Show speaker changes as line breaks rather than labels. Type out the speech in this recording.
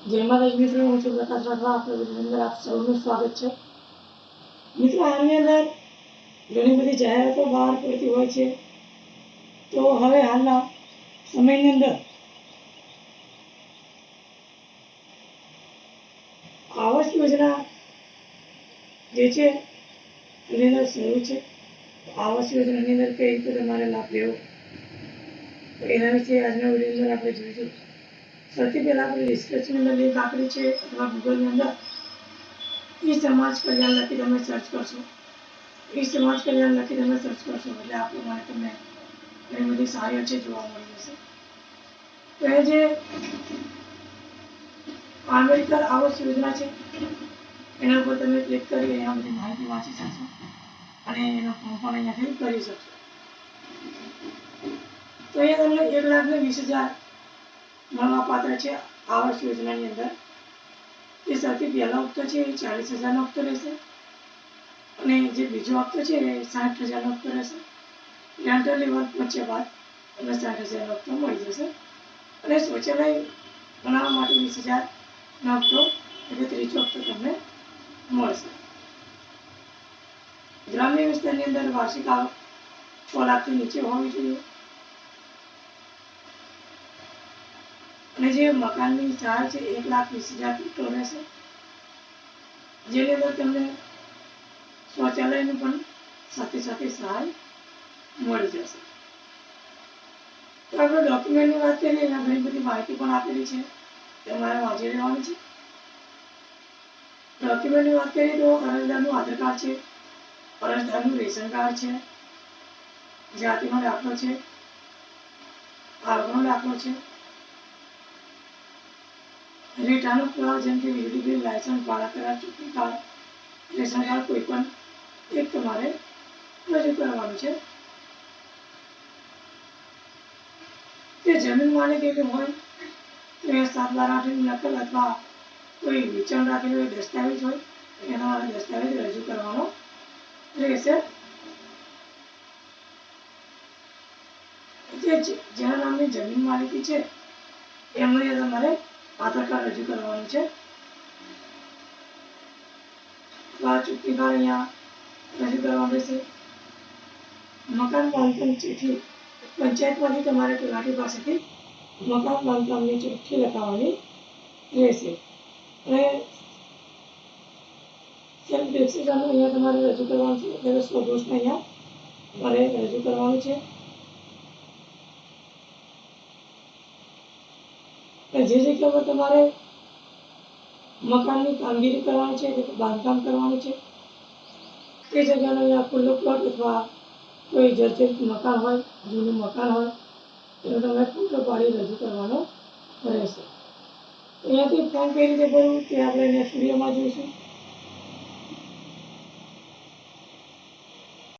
જય માતાજી મિત્રો હું છું પ્રકાશ આપણા વિડીયોની અંદર આપ સૌનું સ્વાગત છે મિત્રો આની અંદર ઘણી બધી જાહેરાતો બહાર પડતી હોય છે તો હવે હાલના સમયની અંદર આવાસ યોજના જે છે એની અંદર શરૂ છે આવાસ યોજનાની અંદર કઈ રીતે તમારે લાભ લેવો એના વિશે આજના વીડિયો અંદર આપણે જોઈશું સૌથી પહેલા આપણે ડિસ્ક્રિપ્શનની અંદર લિંક આપેલી છે અથવા ગૂગલની અંદર, ઈ સમાજ કલ્યાણ લખી તમે સર્ચ કરશો. ઈ સમાજ કલ્યાણ લખી તમે સર્ચ કરશો, એટલે આ પ્રમાણે તમને ઘણી બધી સારી છે જોવા મળી જશે. તો એ જે આંબેડકર આવાસ યોજના છે, એના ઉપર તમે ક્લિક કરી અહીંયા બધી માહિતી વાંચી શકશો. અને એનો ફોર્મ પણ અહીંયાથી કરી શકશો તો અહીંયા તમને એક લાખ ને વીસ હજાર મળવા છે, આવાસ યોજનાની અંદર. એ સૌથી પહેલો હપ્તો છે, એ ચાલીસ હજારનો હપ્તો રહેશે. અને જે બીજો હપ્તો છે, એ સાઠ હજારનો હપ્તો રહેશે. રેન્ટલ લેવલ વચ્ચે બાદ અને સાઠ હજારનો હપ્તો મળી જશે. અને શૌચાલય બનાવવા માટે વીસ હજારનો હપ્તો એટલે ત્રીજો હપ્તો તમને મળશે. ગ્રામ્ય વિસ્તારની અંદર વાર્ષિક આવક છ લાખથી નીચે હોવી જોઈએ. અને જે મકાનની સહાય છે, એક લાખ વીસ હજાર ફૂટો રહેશે. જેની અંદર તમને શૌચાલયની પણ સાથે સાથે સહાય મળી જશે. તો આપણે ડોક્યુમેન્ટની વાત કરીએ, એના ઘણી બધી માહિતી પણ આપેલી છે. તે મારે વાંચી લેવાની છે. ડોક્યુમેન્ટની વાત કરીએ તો અરજદારનું આધાર કાર્ડ છે. અરજદારનું રેશન કાર્ડ છે. જાતિનો દાખલો છે. આવકનો દાખલો છે. રેટાનો પુરાવો જેમ કે વીજળી બિલ, લાયસન્સ ભાડા કરાર, ચૂંટણી કાર્ડ, રેશન કાર્ડ, કોઈ પણ એક તમારે રજૂ કરવાનું છે. તે જમીન માલિકીની હોય, તો એ સાત બાર આઠની નકલ અથવા કોઈ વેચાણ રાખેલો દસ્તાવેજ હોય, એના માટે દસ્તાવેજ રજૂ કરવાનો રહેશે. જેના નામની જમીન માલિકી છે, એમને તમારે આધાર કાર્ડ રજૂ કરવાનું છે આ ચૂંટણી કાર્ડ અહીંયા રજૂ કરવાનું રહેશે મકાન બાંધકામ ચિઠ્ઠી પંચાયતમાંથી તમારે તલાટી પાસેથી મકાન બાંધકામની ચિઠ્ઠી લખાવવાની રહેશે અને સેલ્ફ ડિસિઝન અહીંયા તમારે રજૂ કરવાનું છે એટલે સ્વઘોષણા અહીંયા તમારે રજૂ કરવાનું છે કે જે જગ્યા તમારે મકાનની કામગીરી કરવાની છે એટલે બાંધકામ કરવાનું છે, તે જગ્યાનો અહીંયા ખુલ્લો પ્લોટ અથવા કોઈ જર્જરિત મકાન હોય, જૂનું મકાન હોય એનો તમે ફોટો પાડી રજૂ કરવાનો રહેશે. અહીંયાથી ફોર્મ કઈ રીતે ભરવું તે આપણે નેક્સ્ટ વિડીયોમાં જોઈશું.